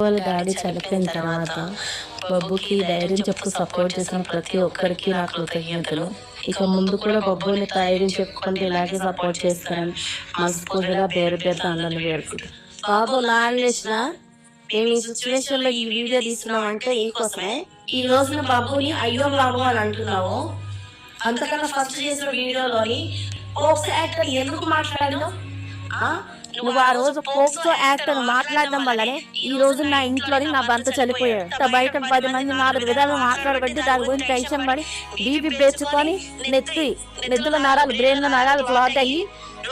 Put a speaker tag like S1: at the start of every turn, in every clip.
S1: వాళ్ళ డాడీ చనిపోయిన తర్వాత బబ్బుకి ధైర్యం చెప్పు సపోర్ట్ చేసిన ప్రతి ఒక్కరికి నా కృతజ్ఞతలు. ఇక ముందు కూడా బబ్బుని ధైర్యం చెప్పుకుంటే ఇలాగే సపోర్ట్ చేస్తానని మనస్ఫూర్తిగా పేరు పేరు అందరిని వేడుకుంటాను
S2: బాబు నాన్వేసిన మేము ఈ సిచ్యువేషన్లో ఈ వీడియో తీస్తున్నామంటే కోసమే ఈ రోజున బాబుని అయ్యో బాబు అని అంటున్నావు. అంతకన్నా ఫస్ట్ చేసిన వీడియోలోని పోక్సో యాక్టర్ ఎందుకు మాట్లాడినావు నువ్వు ఆ రోజు పోక్సో యాక్టర్ మాట్లాడడం వల్లనే ఈ రోజు నా ఇంట్లోని నా భర్త చనిపోయాడు. బయట పది మంది నాలుగు విధాలు మాట్లాడబట్టి దాని గురించి టెన్షన్ పడి బీపీ పెంచుకొని నెత్తి నెత్తుల నరాలు బ్రెయిన్ నరాలు క్లాట్ అయ్యి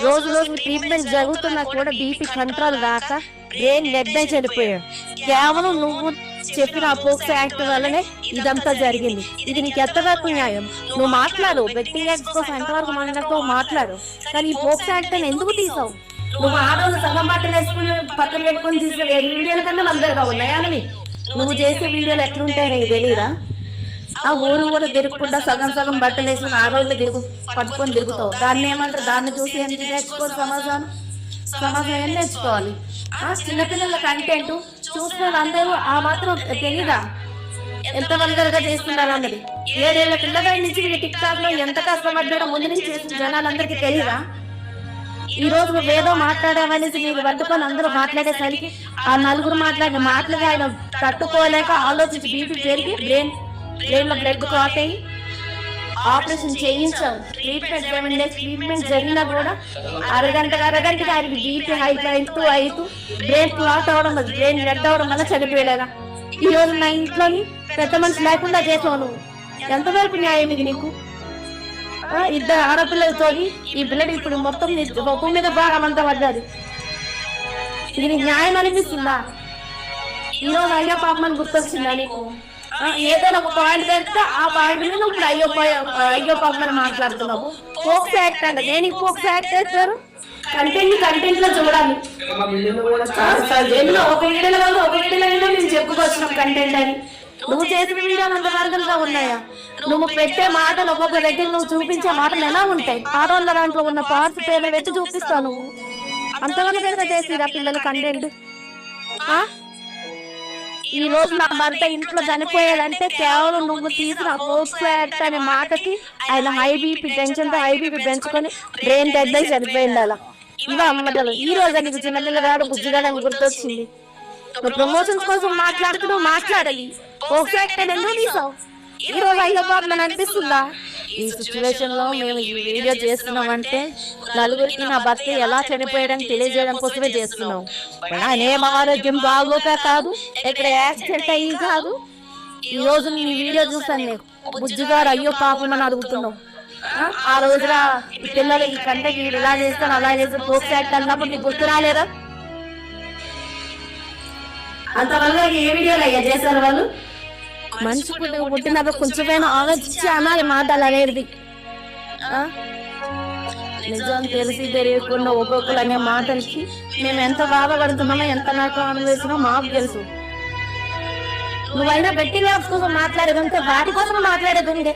S2: రోజు రోజు ట్రీట్మెంట్ జరుగుతున్నా కూడా బీపీ కంట్రోల్ రాక బ్రెయిన్ డెడ్ అయి చనిపోయాడు. కేవలం నువ్వు చెప్పిన ఆ పోక్సో యాక్ట్ వల్లనే ఇదంతా జరిగింది. ఇది నీకు ఎంతవరకు న్యాయం? నువ్వు మాట్లాడు. బెట్టింగ్ యాక్ట్ కోసం ఎంతవరకు మాట్లాడుతూ మాట్లాడు. కానీ ఈ పోక్సో యాక్ట్ అని ఎందుకు తీసావు? నువ్వు ఆ రోజు సగం బట్టలు వేసుకుని పక్కన పెట్టుకుని తీసిన వీడియోల కన్నా మందరుగా ఉన్నాయా అని నువ్వు చేసే వీడియోలు ఎట్లుంటాయి నీకు తెలియదా ఆ ఊరు ఊరు తిరుగుకుండా సగం సగం బట్టలు వేసుకుని ఆ రోజులు తిరుగు పట్టుకొని తిరుగుతావు. దాన్ని ఏమంటారు? దాన్ని చూసి ఎంత నేర్చుకోవాలి సమాజం సమాజం ఏం నేర్చుకోవాలి? ఆ చిన్నపిల్లల కంటెంట్ చూస్తున్న అందరూ ఆ మాత్రం తెలీదా? ఎంత వల్గర్గా చేస్తున్నారు అన్నది? ఏడేళ్ళ పిల్లగాడి నుంచి టిక్ టాక్లో ఎంత కష్టపడ్డారో ముందు నుంచి చేసిన జనాలందరికీ తెలీదా? ఈ రోజు నువ్వు ఏదో మాట్లాడావనేసి నీకు పట్టుకొని అందరూ మాట్లాడేసరికి ఆ నలుగురు మాట్లాడిన మాటలకి ఆయన తట్టుకోలేక ఆలోచించి బీపీ పెరిగి బ్రెయిన్ బ్రెయిన్లో బ్లడ్ క్లాట్ అయ్యి ఆపరేషన్ చేయించాం ట్రీట్మెంట్ సెవెన్ డేస్ ట్రీట్మెంట్ జరిగినా కూడా అరగంట అరగంటకి ఆయనకి బీపీ హైట్ అవుతూ అవుతూ బ్రెయిన్ క్లాట్ అవడం వల్ల బ్రెయిన్ రెడ్ అవడం వల్ల చనిపోయలేదా ఈ రోజు నా ఇంట్లోని పెద్ద మనిషి లేకుండా చేసావు నువ్వు. ఎంతవరకు న్యాయం ఇది నీకు? ఇద్దరు ఆడపిల్లలతో ఈ పిల్లడి ఇప్పుడు మొత్తం ఒక్క మీద భాగం అంతా పడ్డది ఇది న్యాయం అనిపిస్తుందా? ఈ రోజు అయ్యో పాపమని గుర్తొచ్చిందా నీకు? ఏదైనా ఒక పాయింట్ తెస్తే ఆ పాయింట్ మీద ఇప్పుడు అయ్యో అయ్యో పాపమని మాట్లాడుతున్నావు. ఫోక్స్ యాక్ట్ అంటే. దేనికి ఫోక్స్ యాక్ట్ చేస్తారు? కంటెంట్ కంటెంట్లో చూడాలి. ఎన్నో ఒక వీడియోలో ఒక వీడియోలో మేము చెప్పుకొచ్చినాం కంటెంట్ అని. నువ్వు చేసిన వీడియోలు అంత ఉన్నాయా? నువ్వు పెట్టే మాటలు ఒక్కొక్క దగ్గర నువ్వు చూపించే మాటలు ఎలా ఉంటాయి? ఆడవాళ్ళ దాంట్లో ఉన్న పార్ట్స్ పేర్లు పెట్టి చూపిస్తావు నువ్వు. అంతవరకు పెద్ద చేసిరా పిల్లలు కంటెంట్ ఈ రోజు నా భర్త ఇంట్లో చనిపోయాడంటే కేవలం నువ్వు తీసిన పోస్ట్ అనే మాటకి ఆయన హై బీపీ టెన్షన్తో హై బీపీ పెంచుకొని బ్రెయిన్ డెడ్ అయి చనిపోయిండాల? అలా ఇవా అమ్మటలు ఈ రోజు నీకు చిన్నపిల్లగాడు బుజ్జిగాడని గుర్తొచ్చింది. నువ్వు ప్రమోషన్స్ కోసం మాట్లాడుతున్నావు మాట్లాడాలి. పోస్ట్ యాక్ట్ అని ఎందుకు తీసావు? ఈ రోజు హైదరాబాద్ బాబు అనిపిస్తుందా? ఈ సిచ్యువేషన్లో మేము ఈ వీడియో చేస్తున్నామంటే నలుగురికి నా భర్త ఎలా చనిపోయడం తెలియజేయడం కోసమే చేస్తున్నాం ఆయన ఏం ఆరోగ్యం బాగోక కాదు ఇక్కడ యాక్సిడెంట్ అయ్యి కాదు. ఈ రోజు నీ వీడియో చూసాను నేను. బుజ్జిగారు అయ్యో పాపం అని అడుగుతున్నావు. ఆ? రోజున పిల్లలు ఈ కంటే వీడు ఇలా చేస్తాను అలా చేస్తాను పోక్స్ యాక్ట్ అన్నప్పుడు నీకు గుర్తు రాలేదా? అంతవల్ల ఏ వీడియోలు అయ్యా చేశారు వాళ్ళు. మనిషి పుట్టి పుట్టినప్పుడు కొంచెమైనా ఆలోచించి అనాలి మాటలు అనేది. నిజం తెలిసి తెలియకుండా ఒక్కొక్కరు అనే మాటలకి మేము ఎంత బాధపడుతున్నామో ఎంత నాకు అనుభవిస్తున్నామో మాకు తెలుసు. నువ్వైనా పెట్టి యాప్స్ కోసం మాట్లాడేది ఉంటే వాటి కోసం మాట్లాడేది ఉండే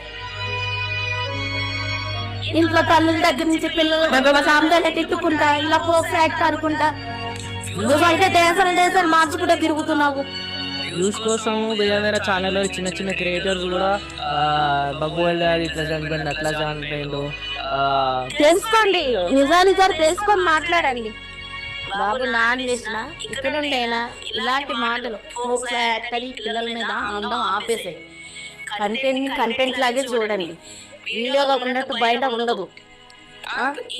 S2: ఇంట్లో తల్లుల దగ్గర నుంచి పిల్లలు సాంతాన్ని తిట్టుకుంటా ఇలా పోక్స్ యాక్ట్ అనుకుంటా. నువ్వైతే డేసర్ డేసర్ మార్చుకుంటూ తిరుగుతున్నావు.
S3: వ్యూస్ కోసం వేరే వేరే ఛానల్లో చిన్న చిన్న క్రియేటర్స్ కూడా బబ్బు వాళ్ళ ఇట్లా చనిపోయింది అట్లా చనిపోయిండు.
S2: తెలుసుకోండి నిజానిజాలు తెలుసుకొని మాట్లాడండి. బాబు నాన్న చేసిన ఇక్కడ ఉండేనా? ఇలాంటి మాటలు యాక్టరీ పిల్లల మీద అనడం ఆపేసాయి. కంటెంట్ కంటెంట్ లాగే చూడండి. వీడియోలో ఉన్నట్టు బయట ఉండదు.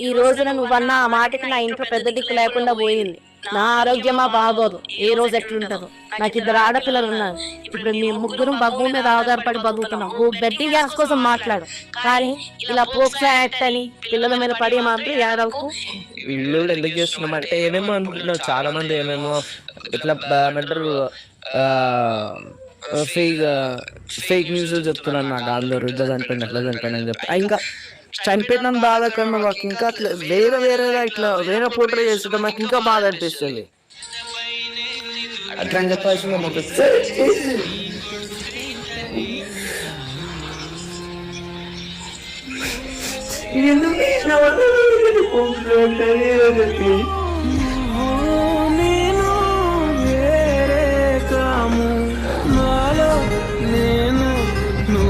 S2: ఈ రోజున నువ్వన్న ఆ మాటకి నా ఇంట్లో పెద్ద దిక్కు లేకుండా పోయింది. నా ఆరోగ్యమా బాగోదు. ఏ రోజు ఎట్లుంటదో. నాకు ఇద్దరు ఆడపిల్లలు ఉన్నారు ఇప్పుడు మీ ముగ్గురు బగ్గు మీద ఆధారపడి బతుకుతున్నాం. నువ్వు బెట్టింగ్ గ్యాస్ కోసం మాట్లాడు. కానీ ఇలా పోక్సో యాక్ట్ అని పిల్లల మీద పడి మాత్రం ఏడవకు
S3: వీళ్ళు కూడా ఎందుకు చేస్తున్నాం అంటే ఏమేమో అనుకుంటున్నావు. చాలా మంది ఏమేమో ఇట్లా అంటారు ఏమంటారు ఫేక్ ఫేక్ న్యూస్ చెప్తున్నారు నాకు. అందరూ ఇట్లా చనిపోయింది అట్లా చనిపోయింది అని చెప్పి. ఇంకా చనిపోయిన బాధ కన్నా మాకు ఇంకా అట్లా వేరే వేరేగా ఇట్లా వేరే పోటీ చేస్తుంటే మాకు ఇంకా బాధ అనిపిస్తుంది. అట్లా చెప్పాల్సింది మాకు
S4: ఎందుకు